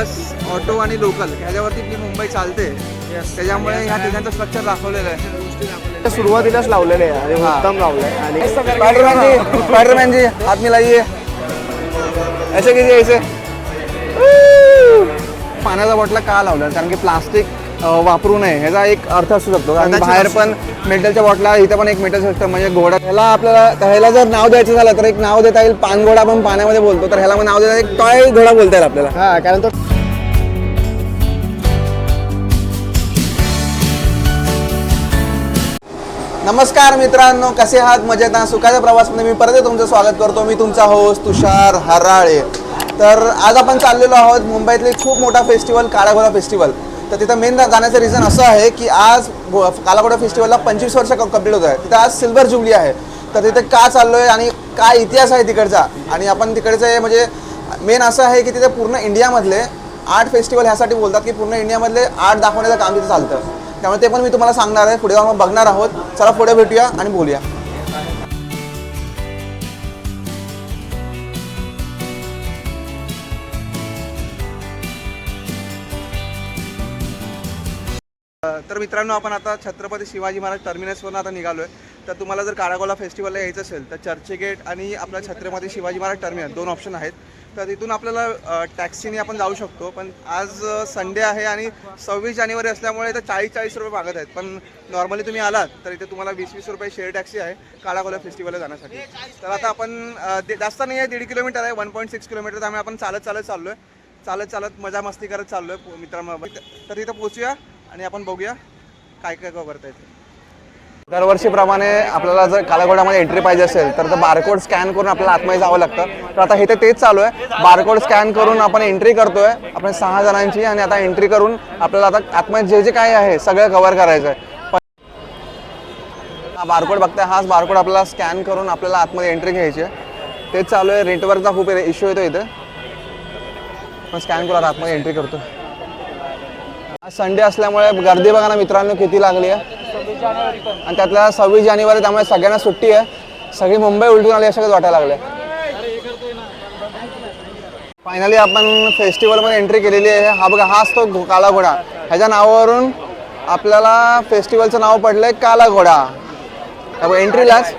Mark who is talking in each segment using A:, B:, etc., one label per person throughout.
A: Plus auto आणि local ह्याच्यावरती आपली मुंबई चालते. त्याच्यामुळे ह्या ठिकाणचं स्ट्रक्चर दाखवलेलं आहे.
B: सुरुवातीलाच लावलेले आहे आणि
A: हा.
B: उत्तम लावलंय. आणि
A: स्पाइडरमैन जी स्पाइडरमैन जी हाथ मिलाइए ऐसे पाण्याचा बॉटला का लावलं? कारण की प्लास्टिक वापरू नये. ह्याचा एक अर्थ असू शकतो. कारण की बाहेर पण मेटलच्या बॉटला इथं पण एक मेटल असतं म्हणजे घोडा ह्याला आपल्याला ह्याला जर नाव द्यायचं झालं तर एक नाव देता येईल. पानघोडा पण पाण्यामध्ये बोलतो तर ह्याला मग नाव देता येईल. एक टॉय घोडा बोलता येईल आपल्याला.
B: हा कारण तो
A: नमस्कार मित्रांनो कसे आहात? मजेत आहात? सुखाच्या प्रवासमध्ये मी परत तुमचं स्वागत करतो. मी तुमचा होस्ट तुषार हराळे. तर आज आपण चाललेलो आहोत मुंबईतले खूप मोठा फेस्टिवल काळाघोडा फेस्टिवल तर तिथं मेन जाण्याचं रिझन असं आहे की आज काळाघोडा फेस्टिवलला पंचवीस वर्ष कंप्लीट होत आहे. तिथं आज सिल्वर जुबली आहे. तर तिथे का चाललो आहे आणि काय इतिहास आहे तिकडचा? आणि आपण तिकडचे म्हणजे मेन असं आहे की तिथे पूर्ण इंडियामधले आर्ट फेस्टिवल ह्यासाठी बोलतात की पूर्ण इंडियामधले आर्ट दाखवण्याचं काम तिथे चालतं. त्यामुळे ते पण मी तुम्हाला सांगणार आहे. पुढे जाऊन बघणार आहोत. चला पुढे भेटूया आणि बोलूया. तर मित्रांनो आपण आता छत्रपती शिवाजी महाराज टर्मिनसवरून आता निघालोय. तर तुम्हाला जर कारागोला फेस्टिवलला यायचं असेल तर चर्चगेट आणि आपला छत्रपती शिवाजी महाराज टर्मिनल दोन ऑप्शन आहेत. तर तिथून आपल्याला टॅक्सीने आपण जाऊ शकतो. पण आज संडे आहे आणि सव्वीस जानेवारी असल्यामुळे इथं चाळीस चाळीस रुपये मागत आहेत. पण नॉर्मली तुम्ही आलात तर इथे तुम्हाला वीस वीस रुपये शेअर टॅक्सी आहे काळाकोला फेस्टिवलला जाण्यासाठी. तर आता आपण जास्त नाही आहे दीड किलोमीटर आहे वन पॉईंट सिक्स किलोमीटर. त्यामुळे आपण चालत चालत चाललो आहे चालत चालत मजा मस्ती करत चाललो आहे मित्रांबरोबर तर तिथं पोहोचूया आणि आपण बघूया काय काय करता येते दरवर्षीप्रमाणे आपल्याला जर कालाघोडामध्ये एंट्री पाहिजे असेल तर बारकोड स्कॅन करून आपल्याला आतमध्ये जावं लागतं. तर आता इथे तेच चालू आहे. बारकोड स्कॅन करून आपण एंट्री करतोय. आपण सहा जणांची आणि आता एंट्री करून आपल्याला आता आतमध्ये जे जे काय आहे सगळं कव्हर करायचं आहे हा बारकोड बघताय हाच बारकोड आपल्याला स्कॅन करून आपल्याला आतमध्ये एंट्री घ्यायची आहे. तेच चालू आहे. रेंटवरचा खूप इश्यू येतो इथे. पण स्कॅन करून आता आतमध्ये एंट्री करतो आज संडे असल्यामुळे गर्दी बघा ना मित्रांनो किती लागली आहे. आणि त्यातल्या सव्वीस जानेवारी त्यामुळे सगळ्यांना सुट्टी आहे. सगळी मुंबई उलटून आली असं वाटायला लागले फायनली आपण फेस्टिवलमध्ये एंट्री केलेली आहे. हा बघा हाच तो काला घोडा ह्याच्या नावावरून आपल्याला फेस्टिवलचं नाव पडलंय काला घोडा एंट्रीलाच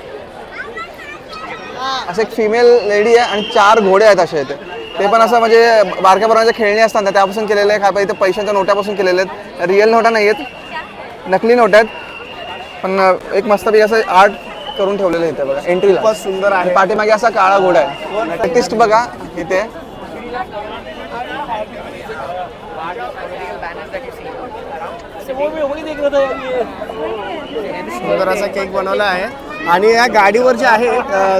A: असं एक फिमेल लेडी आहे आणि चार घोडे आहेत असे. इथे ते पण असं म्हणजे बारक्या पोरांचे खेळणी असतात त्यापासून केलेले आहे. काय इथे पैशांच्या नोट्यापासून केलेले आहेत. रिअल नोटा नाही आहेत नकली नोट आहेत. पण एक मस्तपैकी असं आर्ट करून ठेवलेलं आहे इथे बघा एंट्रीला
B: खूपच सुंदर आहे.
A: पाठीमागे असा काळा घोडा आहे. आर्टिस्ट बघा इथे.
B: सुंदर असा केक बनवला आहे. आणि या गाडीवर जे आहे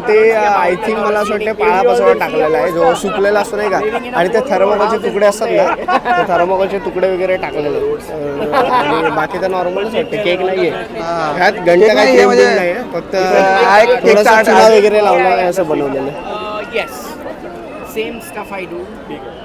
B: ते आय थिंक मला असं वाटतं पाळापासून टाकलेला आहे. जो सुकलेला असतो नाही का? आणि ते थर्मोकोलचे तुकडे असतात ना ते थर्मोकोलचे तुकडे वगैरे टाकलेले. आणि बाकी तर नॉर्मलच वाटतं केक नाहीये. ह्यात घंटा
A: Cake
B: काय
A: नाहीये
B: cream
A: म्हणजे-
B: बिम नाहीये फक्त वगैरे लावला आहे असं बनवलेलं. आहे.
C: Stuff I do.
A: आपलं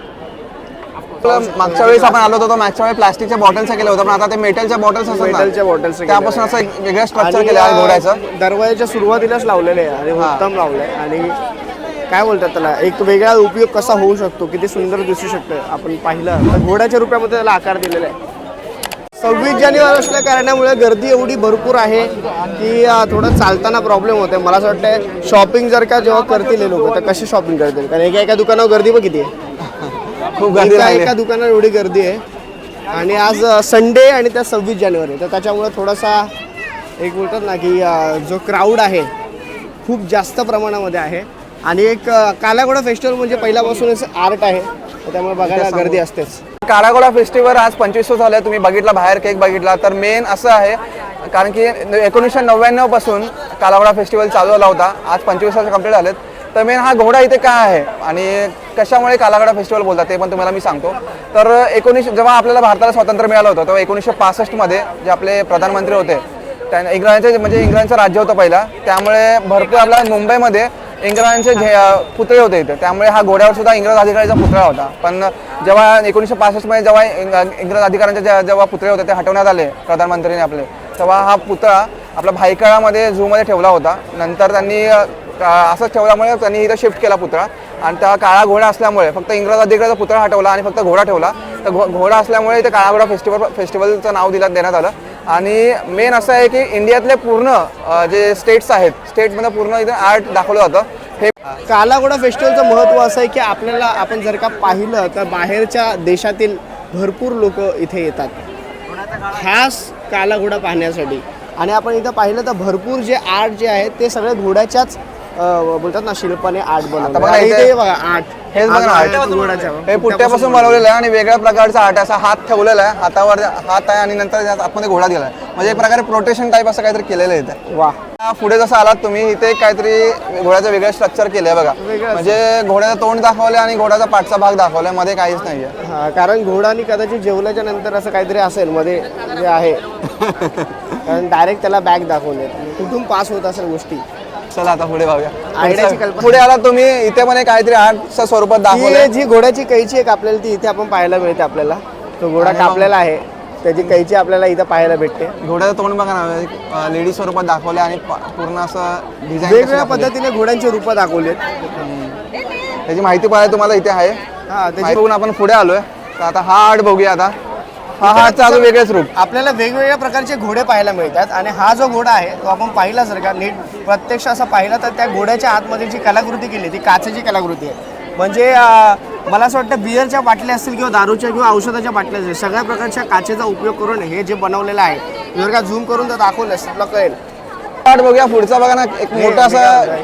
A: मागच्या वेळेस आपण आलो होतो मागच्या वेळेस प्लास्टिकच्या बॉटल्स केलं होतं पण आता ते मेटलच्या बॉटल्स असतात
B: मेटलच्या केलेल्या
A: त्यापासून असं एक वेगळं स्ट्रक्चर केलं आहे घोड्याचं.
B: दरवाजाच्या सुरुवातीलाच लावलेले आहे आणि. उत्तम लावलंय. आणि काय बोलतात त्याला एक वेगळा उपयोग कसा होऊ शकतो किती सुंदर दिसू शकतं आपण पाहिलं. तर घोड्याच्या रूपामध्ये त्याला आकार दिलेला आहे. सव्वीस जानेवारी असल्या कारणामुळे गर्दी एवढी भरपूर आहे की थोडं चालताना प्रॉब्लेम होते मला असं वाटतं शॉपिंग जर का जेव्हा करतील लोक तर कशी शॉपिंग करतील? कारण एका एका दुकानावर गर्दी पण किती आहे?
A: खूप गर्दी
B: एका एका दुकानावर एवढी गर्दी आहे. आणि आज संडे आणि त्या सव्वीस जानेवारी तर त्याच्यामुळे थोडासा एक बोलतात ना की अं, जो क्राऊड आहे खूप जास्त प्रमाणामध्ये आहे. आणि एक अं, कालाघोडा फेस्टिवल म्हणजे पहिल्यापासूनच आर्ट आहे. तर त्यामुळे बघायला गर्दी असतेच.
A: काळागोळा फेस्टिवल आज पंचवीस झालं तुम्ही बघितला बाहेर केक बघितला. तर मेन असं आहे कारण की एकोणीसशे नव्याण्णवपासून फेस्टिवल चालू झाला होता. आज पंचवीस वर्ष कंप्लीट झालेत. तर मेन हा घोडा इथे का आहे? आणि कशामुळे कालागडा फेस्टिवल बोलतात ते पण तुम्हाला मी सांगतो. तर एकोणीसशे जेव्हा आपल्याला भारताला स्वातंत्र्य मिळालं होतं तेव्हा एकोणीसशे पासष्टमध्ये जे आपले प्रधानमंत्री होते त्या इंग्रजांचे म्हणजे इंग्रजांचं राज्य होतं पहिला. त्यामुळे भरपूर आपल्या मुंबईमध्ये इंग्रजांचे झे पुतळे होते इथे. त्यामुळे हा घोड्यावर सुद्धा इंग्रज अधिकारीचा पुतळा होता. पण जेव्हा एकोणीसशे पासष्टमध्ये जेव्हा इंग- इंग्रज अधिकाऱ्यांचे जे- जेव्हा पुतळे होते ते हटवण्यात आले प्रधानमंत्रीने आपले तेव्हा हा पुतळा आपला भायखळामध्ये झूमध्ये ठेवला होता. नंतर त्यांनी असंच ठेवल्यामुळे त्यांनी इथं शिफ्ट केला पुतळा. आणि त्या काळा घोडा असल्यामुळे फक्त इंग्रज अधिकाराचा पुतळा हटवला आणि फक्त घोडा ठेवला. तर घो घोडा असल्यामुळे इथे काळा घोडा फेस्टिवल फेस्टिवलचं नाव दिलं देण्यात आलं. आणि मेन असं आहे की इंडियातले पूर्ण जे स्टेट्स आहेत स्टेटमध्ये पूर्ण इथे आर्ट दाखवलं जातं. हे
B: कालाघोडा फेस्टिवलचं महत्त्व असं आहे की आपल्याला आपण जर का पाहिलं तर बाहेरच्या देशातील भरपूर लोक इथे येतात. खास कालाघोडा पाहण्यासाठी. आणि आपण इथं पाहिलं तर भरपूर जे आर्ट जे आहे ते सगळे घोड्याच्याच अं, बोलतात ना शिल्पाने आर्ट
A: बघा
B: बनवलं
A: इथे-
B: बघा आर्ट.
A: हेच बघा ना.
B: घोड्याच्या
A: हे पुट्ट्यापासून बनवलेलं आहे आणि वेगळ्या प्रकारचा आर्ट असा हात ठेवलेला आहे. हातावर हात आहे आणि नंतर त्यात आतमध्ये घोडा दिला आहे म्हणजे एक प्रकारे प्रोटेक्शन टाईप असं काहीतरी केलेलं आहे इथे.
B: वा.
A: हा, पुढे जसं आलात तुम्ही इथे एक काहीतरी घोड्याचं वेगळं स्ट्रक्चर केलंय बघा.
B: वेगळं
A: म्हणजे घोड्याचं तोंड दाखवलंय आणि घोड्याचा पाठचा भाग दाखवलाय. मध्ये काहीच नाहीये.
B: हा कारण घोडानी कदाचित जेवल्याच्या नंतर असं काहीतरी असेल मध्ये जे आहे. कारण डायरेक्ट त्याला बॅग दाखवले कुठून पास होत असेल गोष्टी.
A: चला आता पुढे
B: आयडियाची कल्पना.
A: पुढे आला तुम्ही इथे पण एक काहीतरी आर्टच्या स्वरूपात दाखवलंय.
B: ही जी घोड्याची कैची आहे कापलेली ती इथे आपण पाहायला मिळते आपल्याला. तो घोडा
A: आणि मग-
B: कापलेला आहे. त्याची कैची आपल्याला इथं पाहायला भेटते.
A: घोड्याचं तोंड बघा ना लेडी स्वरूपात दाखवलंय आणि पा- पूर्ण असं डिझाईन
B: वेगवेगळ्या पद्धतीने घोड्यांची रूपं दाखवलेत.
A: त्याची माहिती पाहायला तुम्हाला इथे आहे.
B: हा
A: माहिती
B: त्याची
A: बघून आपण पुढे आलोय. तर आता हा आर्ट बघूया आता. हा आर्टचा अजून वेगळेच रूप.
B: आपल्याला वेगवेगळ्या प्रकारचे घोडे पाहायला मिळतात आणि हा जो घोडा आहे तो आपण पाहिला जर का नीट प्रत्यक्ष असा पाहिला तर त्या घोड्याच्या आतमध्ये जी कलाकृती केली ती काचेची कलाकृती आहे. म्हणजे मला असं वाटतं बिअरच्या बाटल्या असतील किंवा दारूच्या किंवा औषधाच्या बाटल्या असतील सगळ्या प्रकारच्या काचेचा उपयोग करून हे जे बनवलेलं आहे जर का झूम करून जर दाखवलं तुला कळेल.
A: आर्ट बघूया पुढचा बघा ना एक मोठं असं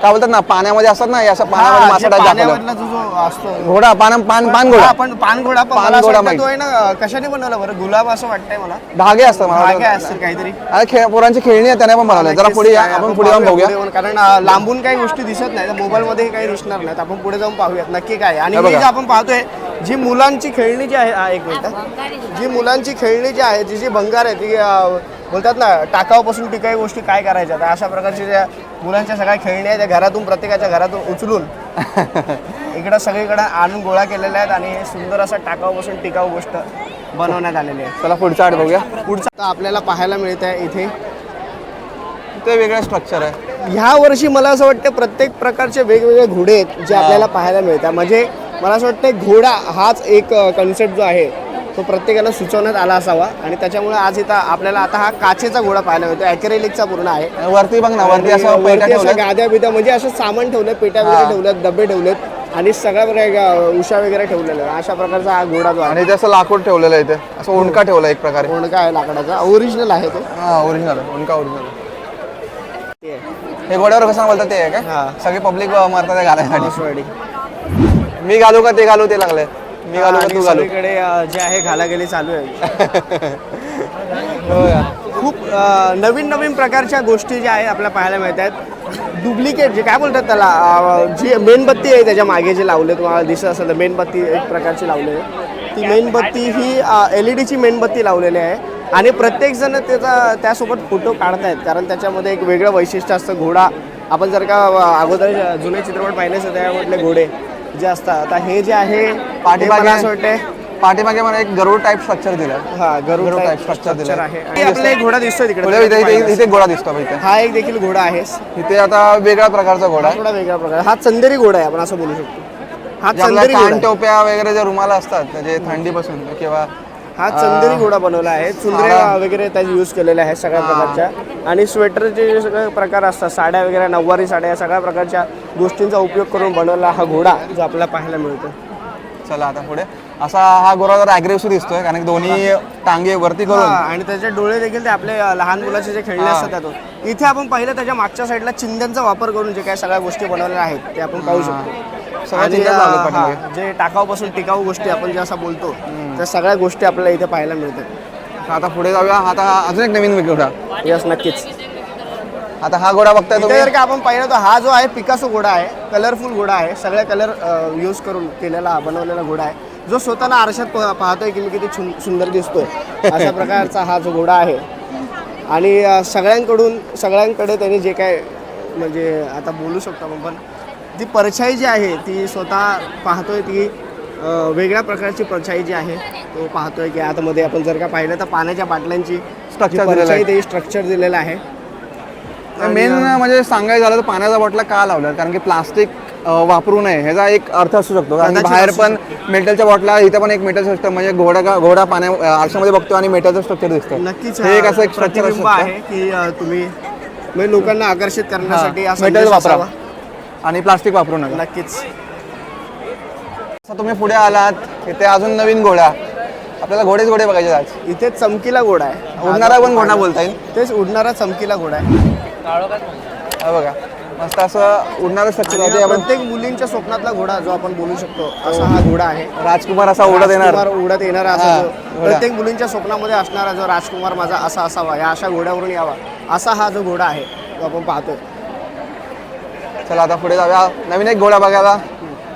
A: काय बोलतात ना पाण्यामध्ये असतात ना असं पाण्यामध्ये मासा टाईप दाखवलं
B: पाण्यामधला जो जो असतो.
A: घोडा पान पान पान घोडा
B: पण पानघोडा पण
A: पान
B: मला असं
A: घोडा
B: वाटतं तो आहे ना कशाने बनवला बरं? गुलाब असं वाटतंय मला.
A: धागे असतात मला वाटतं.
B: काहीतरी.
A: आणि खेळ पोरांची खेळणी आहे त्याने पण बनवलंय जरा पुढे या आपण पुढे जाऊन बघूया.
B: कारण अं, लांबून काही गोष्टी दिसत नाही मोबाईल मध्ये काही दिसणार नाहीत. आपण पुढे जाऊन पाहूयात नक्की काय आहे. आणि
A: हे बघा.
B: जे आपण पाहतोय जी मुलांची खेळणी जी आहे हा, एक मिनिट जी मुलांची खेळणी जी आहे जी जी भंगार आहे ती अं, बोलतात ना टाकावापासून टिकाई गोष्टी काय करायच्या? तर अशा प्रकारच्या ज्या मुलांच्या सगळ्या खेळणी आहेत त्या घरातून प्रत्येकाच्या घरातून उचलून इकडं सगळीकडे आणून गोळा केलेल्या आहेत आणि हे सुंदर असं टाकावापासून टिकाऊ गोष्ट बनवण्यात आलेली आहे
A: चला पुढचा आर्ट बघूया.
B: पुढचं आपल्याला पाहायला मिळत आहे इथे.
A: ते वेगळं स्ट्रक्चर आहे.
B: ह्या वर्षी मला असं वाटतं प्रत्येक प्रकारचे वेगवेगळे घोडे आहेत जे आपल्याला पाहायला मिळतात. म्हणजे मला असं वाटतं घोडा हाच एक कन्सेप्ट जो आहे. तो प्रत्येकाला सुचवण्यात आला असावा. आणि त्याच्यामुळे आज इथं आपल्याला आता हा काचेचा घोडा पाहायला मिळतो ॲक्रेलिकचा पूर्ण आहे.
A: वरती बघ ना वरती असं पेट्या
B: गाद्या बिद्या म्हणजे असं सामान ठेवलं पेट्या वगैरे ठेवल्यात डबे ठेवलेत. आणि सगळ्या प्रकार उशा वगैरे ठेवलेल्या आहेत. अशा प्रकारचा हा घोडा जो आहे.
A: आणि ते असं लाकूड ठेवलेलं आहे इथे. असं ओंडका ठेवला एक प्रकारे.
B: कोणका आहे लाकडाचा. ओरिजिनल आहे तो.
A: हा ओरिजिनल ओंडका ओरिजिनल
B: ते आहे.
A: हे घोड्यावर कसं बोलतात ते आहे
B: हा.
A: काय? सगळे पब्लिक मारतात ते घालायसाठी. मी घालू का ते घालू ते लागले मी घालू का
B: आणि
A: तू घालू?
B: सगळीकडे अं, जे आहे घालाघाली चालू आहे.
A: हो.
B: खूप अ, नवीन नवीन प्रकारच्या गोष्टी ज्या आहेत आपल्याला पाहायला मिळत आहेत. डुप्लिकेट जे काय बोलतात त्याला अ, जी मेणबत्ती आहे त्याच्यामागे जे लावले तुम्हाला दिसत असेल तर मेणबत्ती एक प्रकारची लावलेली आहे. ती मेणबत्ती ही एल ई डीची मेणबत्ती लावलेली आहे. आणि प्रत्येकजण त्याचा त्यासोबत फोटो काढतायत. कारण त्याच्यामध्ये एक वेगळं वैशिष्ट्य असतं. घोडा आपण जर का अ, अगोदर जुने चित्रपट पाहिले असते त्यामधले घोडे. जे असतात. आता हे जे आहे
A: पाठीमागे
B: मला असं
A: पाठीमागे मला एक गरुड टाईप स्ट्रक्चर दिलं.
B: हा गरुड टाईप
A: स्ट्रक्चर दिलं.
B: आहे. आणि आपला एक घोडा दिसतोय
A: इथे
B: तिकडे
A: इथे इथे घोडा दिसतो इथे.
B: हा एक देखील घोडा आहे.
A: इथे आता वेगळ्या प्रकारचा घोडा
B: हा
A: आहे
B: थोडा वेगळा प्रकार. आहे. हा चंदेरी घोडा आहे आपण असं बोलू शकतो. हा
A: जे आपल्या
B: चंदेरी घोडा
A: कान
B: आहे.
A: टोप्या वगैरे जे रुमाला असतात जे थंडीपासून किंवा
B: हा चंदेरी घोडा बनवला आहे. चुंदरे
A: साडा.
B: वगैरे त्याचे यूज केलेले आहेत सगळ्या प्रकारच्या. आणि स्वेटरचे जे सगळे प्रकार असतात साड्या वगैरे नऊवारी साड्या या सगळ्या प्रकारच्या गोष्टींचा उपयोग करून बनवलेला हा घोडा जो आपल्याला पाहायला मिळतो.
A: चला आता पुढे. असा हा घोडा जरा अग्रेसिव्ह दिसतोय कारण की दोन्ही टांगे वरती करून.
B: आणि त्याचे डोळे देखील ते आपले लहान मुलाचे जे खेळले. असतात त्यातून. इथे आपण पाहिलं त्याच्या मागच्या साईडला चिंध्यांचा वापर करून जे काही सगळ्या गोष्टी बनवलेल्या आहेत ते आपण पाहू शकतो. आणि. हा, जे टाकाऊपासून टिकाऊ गोष्टी आपण जे असं बोलतो त्या सगळ्या गोष्टी आपल्याला इथे पाहायला मिळतात.
A: आता पुढे जाऊया. आता हा अजून एक नवीन घोडा
B: यस नक्कीच.
A: आता हा घोडा बघताय
B: इथे
A: तुम्ही?
B: जर का आपण पाहिलं तर हा जो आहे पिकासो घोडा आहे कलरफुल घोडा आहे. सगळ्या कलर यूज करून केलेला बनवलेला घोडा आहे. जो स्वतःला आरशात प- पाहतोय की मी किती छुन- सुंदर दिसतोय. अशा प्रकारचा हा जो घोडा आहे. आणि अ, सगळ्यांकडून सगळ्यांकडे त्यांनी जे काय म्हणजे आता बोलू शकतो आपण पण ती परछाई जी आहे ती स्वतः पाहतोय ती वेगळ्या प्रकारची परछाई जी आहे तो पाहतोय की आतमध्ये आपण जर का पाहिलं तर पाण्याच्या बाटल्यांची. परछाई ते स्ट्रक्चर दिलेलं आहे.
A: मेन म्हणजे सांगायचं झालं तर पाण्याचा बॉटला का लावलं? कारण की प्लास्टिक वापरू नये ह्याचा एक अर्थ असू शकतो. कारण बाहेर पण मेटलच्या बॉटला इथं पण एक मेटल सिस्टम म्हणजे घोडा का- घोडा पाण्या आरशामध्ये बघतो आणि मेटलचं स्ट्रक्चर दिसतं.
B: नक्कीच
A: हे एक असं एक स्ट्रक्चर
B: आहे की तुम्ही म्हणजे लोकांना आकर्षित करण्यासाठी
A: मेटल
B: संदेश
A: वापरा.
B: असावा.
A: आणि प्लास्टिक वापरू नका.
B: नक्कीच.
A: असं तुम्ही पुढे आलात इथे अजून नवीन घोडा. आपल्याला घोडेच घोडे बघायचे आज.
B: इथे चमकीला घोडा आहे.
A: उडणारा पण घोडा बोलता येईल
B: तेच उडणारा चमकीला घोडा आहे.
A: हा बघा. मस्त असं उडणारं
B: आणि हा प्रत्येक मुलींच्या स्वप्नातला घोडा जो आपण बोलू शकतो असा हा घोडा आहे.
A: राजकुमार असा उडत येणार.
B: राजकुमार उडत येणारा
A: हा,
B: असा जो
A: घोडा.
B: प्रत्येक मुलींच्या स्वप्नामध्ये असणारा जो राजकुमार माझा असा असावा या अशा घोड्यावरून यावा असा हा जो घोडा आहे जो आपण पाहतोय.
A: चला आता पुढे जाऊया. नवीन एक घोडा बघायला.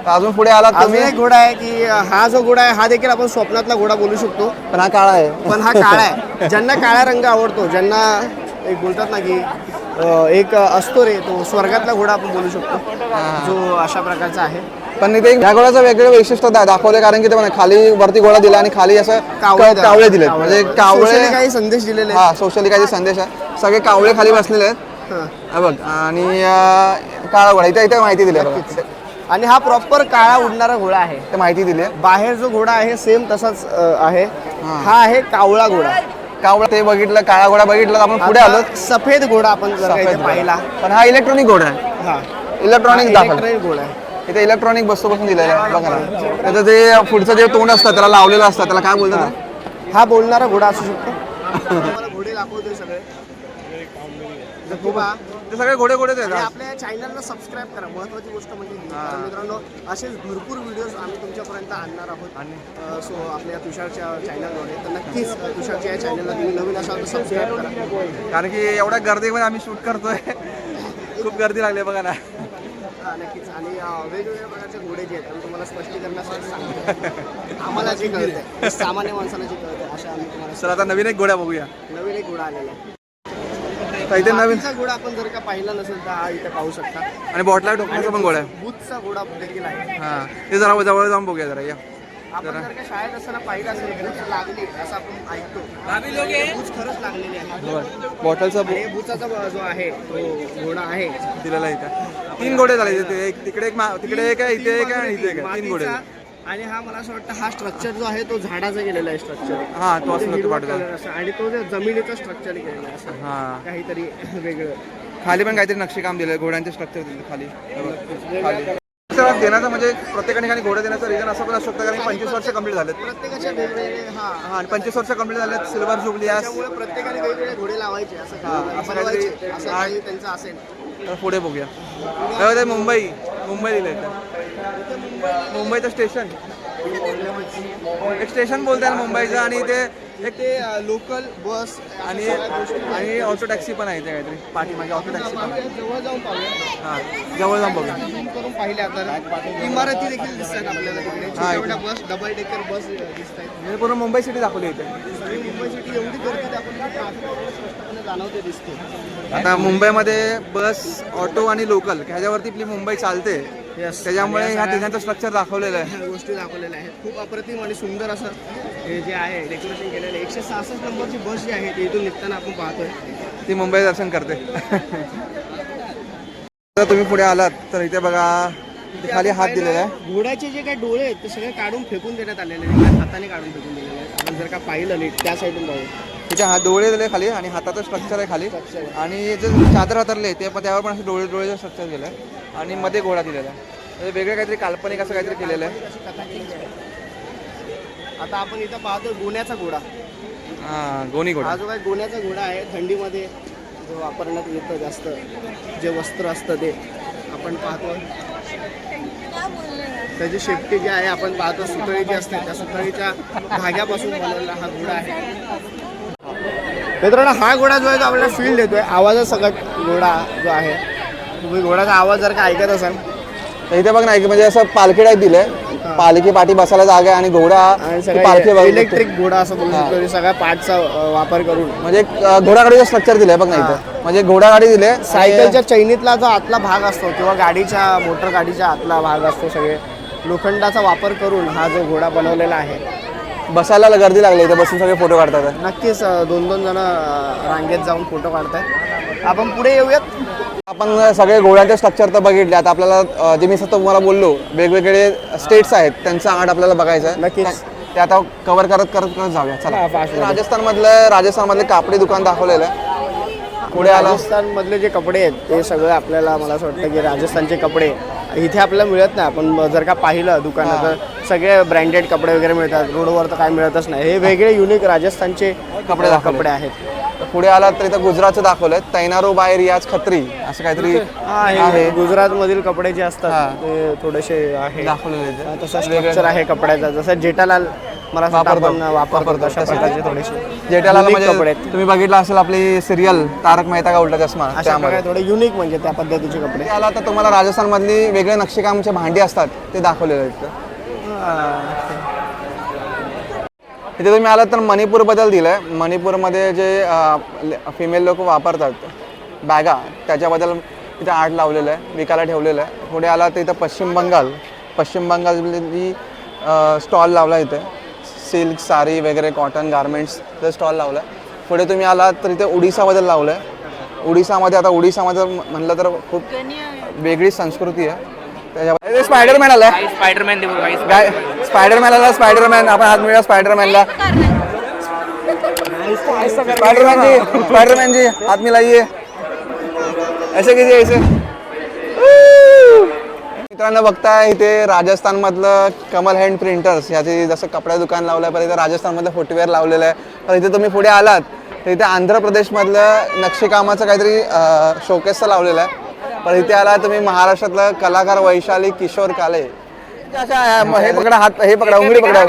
A: तर अजून पुढे
B: अजून
A: तुम्ही?
B: एक घोडा आहे की हा जो घोडा आहे हा देखील आपण स्वप्नातला घोडा बोलू शकतो.
A: पण हा काळा आहे.
B: पण हा काळा आहे. ज्यांना काळा रंग आवडतो ज्यांना एक बोलतात ना की एक असतो रे तो स्वर्गातला घोडा आपण बोलू शकतो. जो अशा प्रकारचा आहे.
A: पण इथे ह्या घोड्याचं वेगळं वैशिष्ट्य दाखवले कारण की ते खाली वरती घोडा दिला आणि खाली असं
B: कावळे
A: दिलेत. म्हणजे कावळे.
B: काही संदेश दिलेले.
A: हा सोशली काही संदेश आहे. सगळे कावळे खाली बसलेले आहेत.
B: हा.
A: बघ आणि काळा घोडा इथे इथे माहिती दिली आहे बघा. इथे-
B: आणि हा प्रॉपर काळा उडणारा घोडा आहे.
A: इथे माहिती दिली आहे.
B: बाहेर जो घोडा आहे सेम तसाच अ, आहे.
A: हा.
B: आहे कावळा घोडा.
A: कावळा ते बघितलं काळा घोडा बघितलं तर आपण पुढे आलो.
B: आता सफेद घोडा आपण जर का इथे
A: सफेद
B: पाहिला.
A: पण हा इलेक्ट्रॉनिक घोडा आहे.
B: हा.
A: इलेक्ट्रॉनिक
B: घोडा आहे.
A: इथे इलेक्ट्रॉनिक वस्तू पासून दिलेलं आहे. बघा ना. त्याचं जे पुढचं जे तोंड असतं त्याला लावलेलं असतं. त्याला काय बोलतात?
B: हा. बोलणारा घोडा असू शकतो. घोडे दाखवतोय सगळे. नक्की पहा.
A: ते सगळे घोडे घोडेच
B: आणि
A: आहेत
B: आपल्या चॅनलला सबस्क्राईब करा. महत्वाची गोष्ट म्हणजे ही. कारण मित्रांनो असेच भरपूर व्हिडिओज आम्ही तुमच्यापर्यंत आणणार आहोत. सो आपल्या तुषारच्या चॅनलद्वारे तर नक्कीच तुषारच्या या चॅनलला तुम्ही नवीन असाल तर सबस्क्राईब करा.
A: कारण की एवढ्या गर्दीमध्ये आम्ही शूट करतोय. खूप गर्दी लागली आहे बघा ना.
B: हा, नक्कीच. आणि अ, वेगवेगळ्या प्रकारचे घोडे जे आहेत आम्ही तुम्हाला स्पष्टीकरणासाठी सांगतो आम्हाला जे कळतंय सामान्य माणसाला जे कळतंय अशा आम्ही तुम्हाला
A: सर आता नवीन एक घोड्या बघूया.
B: नवीन एक घोडा आलेला आहे.
A: तर इथे नवीन
B: बाकीचा घोडा आपण जर का पाहिला नसेल तर हा इथे पाहू शकता.
A: आणि बॉटला टोकण्याचा पण घोडा आहे.
B: बुथचा घोडा देखील आहे.
A: हा. ते जरा जवळ जाऊन बघूया जरा या.
B: आपण जर. का शाळेत असताना पाहिलं असेल लागली असं आपण ऐकतो. बुच खरंच लागलेली आहे.
A: बॉटलचा
B: आणि बुचाचा जो आहे तो घोडा आहे.
A: दिलेला आहे इथं. तीन घोडे झाले इथे. एक तिकडे एक मा- तिकडे एक आहे इथे एक आहे आणि इथे एक आहे. तीन घोडे
B: मातीचा आणि हा मला असं वाटतं हा स्ट्रक्चर जो आहे तो झाडाचा गेलेला आहे स्ट्रक्चर
A: हा तो असं नक्की पाठवला
B: आणि तो जो जमिनीचा स्ट्रक्चर केलेला असं
A: हा.
B: काहीतरी वेगळं.
A: खाली पण काहीतरी नक्षीकाम दिलं घोड्यांचे स्ट्रक्चर दिले खाली. हे बघ, खाली. देण्याचं म्हणजे प्रत्येक ठिकाणी घोडे देण्याचं रिझन असं पण असू शकतं कारण पंचवीस वर्ष कंप्लीट झालेत.
B: प्रत्येकाचे वेगवेगळे हा.
A: हा आणि पंचवीस वर्ष कंप्लीट झालेत सिल्वर जुबली आज
B: त्यामुळे प्रत्येकाने वेगवेगळे घोडे लावायचे असं
A: हा,
B: बनवायचे. काही त्यांचं असेल.
A: तर पुढे बघूया. काय होतं मुंबई. मुंबई दिलं इथं मुंबईचं स्टेशन एक स्टेशन बोलतात मुंबईचं आणि ते
B: ते लोकल बस
A: आणि आणि ऑटो टॅक्सी पण आहे इथे काहीतरी. पाठीमागे ऑटो टॅक्सी पण आहे
B: जवळ जाऊन पाहूया
A: हां जवळ जाऊन बघूया.
B: झूम करून पाहिल्या तर इमारती देखील दिसतात आपल्याला तिकडे.
A: हा,
B: छोट्या बस डबल डेकर बस दिसत आहेत.
A: म्हणजे पूर्ण मुंबई सिटी दाखवली इथे.
B: आणि मुंबई सिटी एवढी गर्दी स्पष्टपणे जाणवते दिसते.
A: आता मुंबईमध्ये बस ऑटो आणि लोकल ह्याच्यावरती आपली मुंबई चालते.
B: Yes.
A: त्याच्यामुळे
B: आणि
A: ह्या
B: सगळ्या-
A: ठिकाणचं स्ट्रक्चर दाखवलेलं आहे.
B: ह्या गोष्टी दाखवलेल्या आहेत. खूप अप्रतिम आणि सुंदर असं हे जे आहे डेकोरेशन केलेलं आहे. एकशे सहासष्ट नंबरची बस जी आहे ती इथून निघताना आपण पाहतोय.
A: ती मुंबई दर्शन करते. तर तुम्ही पुढे आलात तर इथे बघा इथे खाली हात दिलेला आहे.
B: घोड्याचे जे काही डोळे आहेत ते सगळे काढून फेकून देण्यात आलेले आहेत. हाताने काढून फेकून दिलेले आहेत. आपण जर का पाहिलं नीट त्या साईडून जाऊ
A: तिचे हात डोळे दिले खाली आणि हाताचं स्ट्रक्चर आहे खाली. आणि जे चादर हातरले ते पण त्यावर पण असे डोळे डोळेचं स्ट्रक्चर केलं आहे आणि मध्ये घोडा दिलेला आहे. म्हणजे वेगळं काहीतरी काल्पनिक असं काहीतरी केलेलं आहे.
B: आता आपण इथं पाहतोय गोण्याचा घोडा
A: हां गोनी घोडा
B: हा जो काही गोण्याचा घोडा आहे थंडीमध्ये जो वापरण्यात येतं जास्त जे वस्त्र असतं ते आपण पाहतो त्याची शेपटी जी आहे आपण पाहतो सुतळी जी असते त्या सुतळीच्या धाग्यापासून बनवलेला हा घोडा आहे. मित्रांनो हा घोडा जो आहे तो आपल्याला फील देतोय. आवाजासकट घोडा जो आहे तुम्ही घोड्याचा आवाज जर का ऐकत असाल
A: तर इथे बघ ना एक म्हणजे असं पालखी टाईप दिलंय. पालखी पाठी बसायला जागा आहे आणि घोडा पालखी
B: इलेक्ट्रिक घोडा असं बोलू शकतो सगळ्या पार्टचा वापर करून.
A: म्हणजे घोडागाडीचं स्ट्रक्चर दिलंय बघ ना इथं. म्हणजे घोडागाडी दिले
B: सायकलच्या चैनीतला जो आतला भाग असतो किंवा गाडीच्या मोटर गाडीच्या आतला भाग असतो सगळे लोखंडाचा वापर करून हा जो घोडा बनवलेला आहे
A: बसायला गर्दी लागली इथे बसून सगळे फोटो काढतात.
B: नक्कीच दोन दोन जण रांगेत जाऊन फोटो काढतात आपण पुढे येऊयात.
A: आपण सगळे घोड्यांचे स्ट्रक्चर तर बघितले. आता आपल्याला जे मी तुम्हाला बोललो वेगवेगळे स्टेट्स आहेत त्यांचा आर्ट आपल्याला बघायचा आहे. ते आता कव्हर करत करत करत जाऊया चला. राजस्थानमधलं राजस्थानमधले कापडी दुकान दाखवलेलं आहे. पुढे आला.
B: राजस्थान मधले जे कपडे आहेत ते सगळं आपल्याला मला असं वाटतं की राजस्थानचे कपडे इथे आपल्याला मिळत नाही. आपण जर का पाहिलं दुकानात सगळे ब्रँडेड कपडे वगैरे मिळतात. रोडवर तर काय मिळतच नाही. हे वेगळे युनिक राजस्थानचे
A: कपडे दाखवले.
B: कपडे आहेत.
A: पुढे आला तर इथं गुजरातचं दाखवलंय. तैनारो बाय रियाज खत्री. असं काहीतरी आहे.
B: गुजरात मधील कपडे जे
A: हा.
B: असतात ते थोडेसे आहे.
A: दाखवलेलं आहे इथे.
B: तसा स्ट्रक्चर आहे कपड्याचा. जसं जेठालाल मला
A: वापरतो.
B: आपण वापरतो
A: वापरतो.
B: तशा
A: तसे.
B: प्रकारचे थोडेसे
A: जेठालाल
B: unique
A: म्हणजे
B: कपडे आहेत.
A: तुम्ही बघितलं असेल आपली सिरियल तारक मेहता का उलटा चष्मा
B: अशा
A: त्यामध्ये.
B: प्रकारे थोडे युनिक म्हणजे त्या पद्धतीचे कपडे.
A: आला तर तुम्हाला राजस्थानमधली वेगळे नक्षीकामचे भांडी असतात ते दाखवलेले आहेत. इथं. तुम्ही आलात तर मणिपूरबद्दल दिलं आहे मणिपूरमध्ये जे फिमेल लोक वापरतात बॅगा त्याच्याबद्दल इथे आर्ट लावलेलं आहे विकायला ठेवलेलं आहे. पुढे आला तर इथं पश्चिम बंगाल. पश्चिम बंगालची स्टॉल लावला इथे. सिल्क साडी वगैरे कॉटन गार्मेंट्सचं स्टॉल लावला आहे. पुढे तुम्ही आलात तर इथे उडिसाबद्दल लावलं आहे उडिसामध्ये आता उडिसामध्ये म्हणलं तर खूप वेगळी संस्कृती आहे. त्याच्यामध्ये स्पायडरमॅन आला आहे
C: स्पाइडरमैन देखो गाइस
A: काय स्पायडरमॅन आला स्पायडरमॅन आपण हात मिळूया स्पायडरमॅनला स्पायडरमॅन जी स्पायडरमॅन जी हात मिलाइए. ऐसे कीजिए ऐसे. मित्रांनो बघताय इथे राजस्थान मधलं कमल हँड प्रिंटर्स याचे जसं कपड्या दुकान लावलं आहे पण इथे राजस्थानमधलं फुटवेअर लावलेलं आहे. तर इथे तुम्ही पुढे आलात तर इथे आंध्र प्रदेशमधलं नक्षीकामाचं काहीतरी शोकेसचं लावलेलं आहे. पण इथे आला तुम्ही महाराष्ट्रातलं कलाकार वैशाली किशोर काले. हे पकडा हात हे पकडा उंगडी पकडा.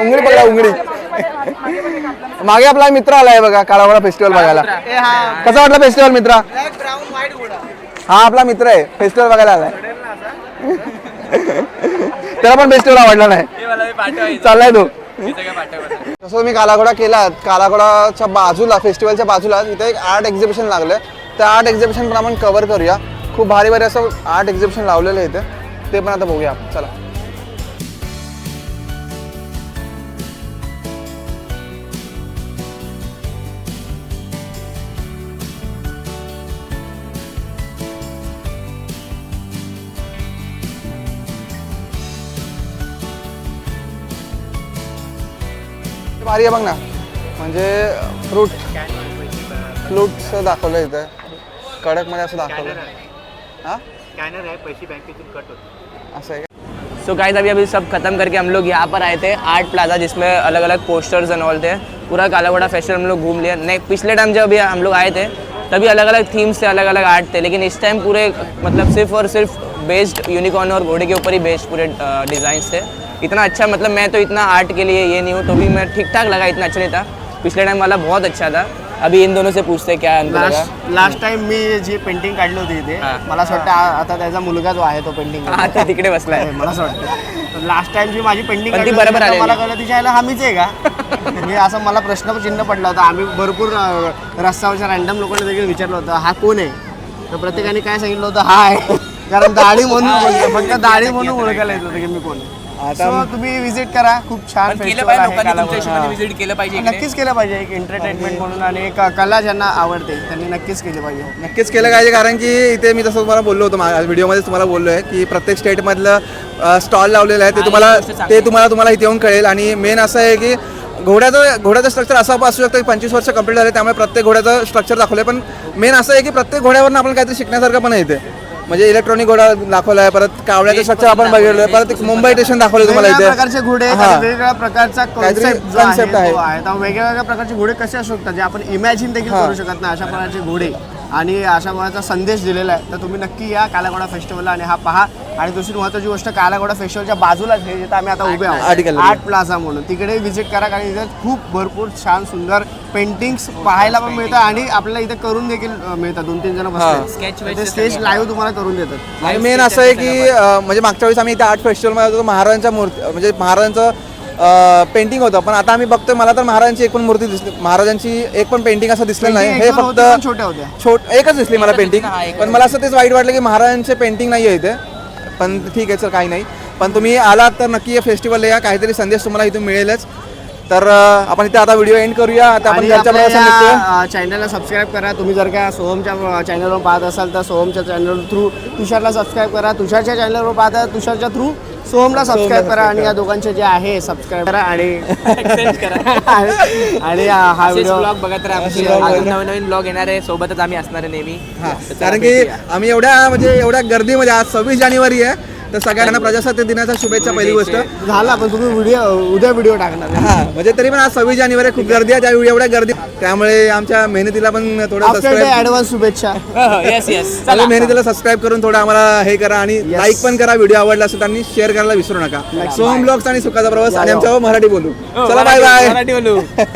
A: उंगडी पकडा. उंगडी. मागे आपला मित्र आलाय बघा काळावाडा फेस्टिवल बघायला. कसा वाटला फेस्टिवल मित्रा? हा आपला मित्र आहे. फेस्टिवल बघायला आलाय. त्याला पण फेस्टिवल आवडला नाही. चाललाय तो. तसं तुम्ही कालाघोडा केलात. कालाघोडाच्या बाजूला फेस्टिवलच्या बाजूला इथे एक आर्ट एक्झिबिशन लागलं त्या आर्ट एक्झिबिशन पण आपण कव्हर करूया. खूप भारी भारी असं आर्ट एक्झिबिशन लावलेलं आहे इथे. ते पण आता बघूया. आपण. चला. भारी आहे बघ ना. म्हणजे फ्रूट फ्रूटचं दाखवलं इथं. कडकमध्ये असं दाखवलं हाँ? असं आहे का?
C: सो गाइस अभी अभी सब खत्म करके हम लोग यहाँ पर आए थे आर्ट प्लाजा जिसमें अलग अलग पोस्टर्स एंड ऑल थे। पूरा काला कालाघोड़ा फेस्टिवल हम लोग घूम लिया। नहीं पिछले टाइम जब अभी हम लोग आए थे तभी अलग अलग थीम्स थे अलग अलग आर्ट थे। लेकिन इस टाइम पूरे मतलब सिर्फ़ और सिर्फ़ बेस्ड यूनिकॉर्न और घोड़े के ऊपर ही बेस्ड पूरे डिज़ाइंस थे। इतना अच्छा मतलब मैं तो इतना आर्ट के लिए ये नहीं हूँ तो भी मैं ठीक ठाक लगा इतना अच्छा नहीं था। पिछले टाइम वाला बहुत अच्छा था। अभी इन दोनों से पूछते हैं क्या अंतर
B: लास्ट लास्ट टाइम मी जी पेंटिंग काढली होती इथे
C: हा.
B: मला असं वाटतं आ- आता त्याचा मुलगा जो आहे तो पेंटिंग
C: हा तो तिकडे बसलाय.
B: मला असं वाटतं. लास्ट टाइम जी माझी पेंटिंग
C: पण ती बरोबर आलेली.
B: मला कळलं तिच्या आईला हामीच आहे का? मी असं मला प्रश्न चिन्ह पडला होता. आम्ही भरपूर अं, रस्त्यावरच्या रॅन्डम लोकांना देखील विचारलं होतं हा कोण आहे? तर प्रत्येकाने काय सांगितलं होतं हा आहे. कारण दाढी म्हणून फक्त दाढी म्हणून ओळखायला येत होतं की मी कोण आहे. So, तुम्ही विजिट करा. खूप छान
C: पण केलं
B: festival
C: पाहिजे
B: आहे
C: लोकांनी तुमच्या
B: कालावधी.
C: हिशोबाने. विजिट केलं पाहिजे इकडे.
B: नक्कीच केलं पाहिजे. एक एंटरटेनमेंट म्हणून आणि एक कला ज्यांना आवडते त्यांनी नक्कीच केली पाहिजे.
A: नक्कीच केलं पाहिजे कारण की इथे मी तसं तुम्हाला बोललो होतो व्हिडिओमध्ये तुम्हाला बोललो आहे की प्रत्येक स्टेटमधलं स्टॉल लावलेलं आहे ते तुम्हाला ते तुम्हाला तुम्हाला इथे येऊन कळेल. आणि मेन असं आहे की घोड्याचं घोड्याचं स्ट्रक्चर असं असू शकतं की पंचवीस वर्ष कंप्लीट झाले त्यामुळे प्रत्येक घोड्याचं स्ट्रक्चर दाखवलं आहे पण मेन असं आहे की प्रत्येक घोड्यावरून आपण काहीतरी शिकण्यासारखं पण आहे इथे. म्हणजे इलेक्ट्रॉनिक घोडा दाखवला आहे परत कावड्याचं स्ट्रक्चर आपण बघितलं परत एक मुंबई स्टेशन दाखवलं तुम्हाला
B: वेगवेगळ्या
A: इथे
B: प्रकारचे घोडे
A: हा.
B: वेगवेगळ्या प्रकारचा
A: काहीतरी
B: कॉन्सेप्ट जो
A: concept
B: आहे
A: आहे.
B: तो आहे तर वेगळ्या वेगळ्या प्रकारचे घोडे कसे असू शकतात जे आपण इमॅजिन देखील
A: हा.
B: करू शकत नाही अशा प्रकारचे घोडे आणि अशा प्रकारचा संदेश दिलेला आहे तर तुम्ही नक्की या कालाघोडा फेस्टिवलला आणि हा पहा आणि दुसरी महत्त्वाची गोष्ट कालाघोडा फेस्टिवलच्या बाजूलाच जिथं आम्ही आता उभे आहोत. आर्ट प्लाझा म्हणून तिकडे व्हिजिट करा कारण इथे खूप भरपूर छान सुंदर पेंटिंग्स पाहायला पण मिळतात आणि आपल्याला इथे करून देखील मिळतात. दोन तीन जण बसतात स्टेज लाईव्ह तुम्हाला करून देतात.
A: आणि मेन असं आहे की म्हणजे मागच्या वेळेस आम्ही इथे आर्ट फेस्टिवलमध्ये होतो महाराजांच्या मूर्ती म्हणजे महाराजांचं पेंटिंग होतं. पण आता आम्ही बघतोय मला तर महाराजांची एक पण मूर्ती दिसली महाराजांची एक पण पेंटिंग असं दिसलं नाही. हे फक्त
B: छोट्या होत्या.
A: छोट एकच दिसली मला पेंटिंग
C: हा,
A: पण मला असं तेच वाईट वाटलं की महाराजांचे पेंटिंग नाही आहे इथे. पण ठीक आहे सर काही नाही. पण तुम्ही आलात तर नक्की या फेस्टिवलला या. काहीतरी संदेश तुम्हाला इथून मिळेलच. तर आपण इथे आता व्हिडिओ एंड करूया. आता आपण
B: चॅनलला सबस्क्राईब करा. तुम्ही जर का सोहमच्या चॅनलवर पाहत असाल तर सोहमच्या चॅनल थ्रू तुषारला सबस्क्राईब करा. तुषारच्या चॅनलवर पाहता तुषारच्या थ्रू सोहमला सबस्क्राईब करा. आणि या दोघांचे जे आहे सबस्क्राईब करा आणि आणि हा व्हिडिओ
C: ब्लॉग बघत राहा. नवीन नवीन ब्लॉग येणार आहे. सोबतच आम्ही असणार आहे नेहमी.
A: कारण की आम्ही एवढ्या म्हणजे एवढ्या गर्दीमध्ये आज सव्वीस जानेवारी आहे. तर सगळ्यांना प्रजासत्ताक दिनाच्या शुभेच्छा पहिली गोष्ट.
B: झाला पण तुम्ही व्हिडिओ उद्या व्हिडिओ टाकणार.
A: हा म्हणजे तरी पण आज सव्वीस जानेवारी खूप गर्दी आहे त्यावेळी एवढ्या गर्दी त्यामुळे आमच्या मेहनतीला पण थोडं सबस्क्राईब
B: ऍडव्हान्स शुभेच्छा.
C: येस येस
A: आम्ही मेहनतीला सबस्क्राईब करून थोडं आम्हाला हे करा आणि लाईक पण करा व्हिडिओ आवडला असेल तर आणि शेअर करायला विसरू नका. सोहम ब्लॉग्स आणि सुखाचा प्रवास आणि आमच्या मराठी बोलू. चला बाय बाय
C: मराठी बोलू.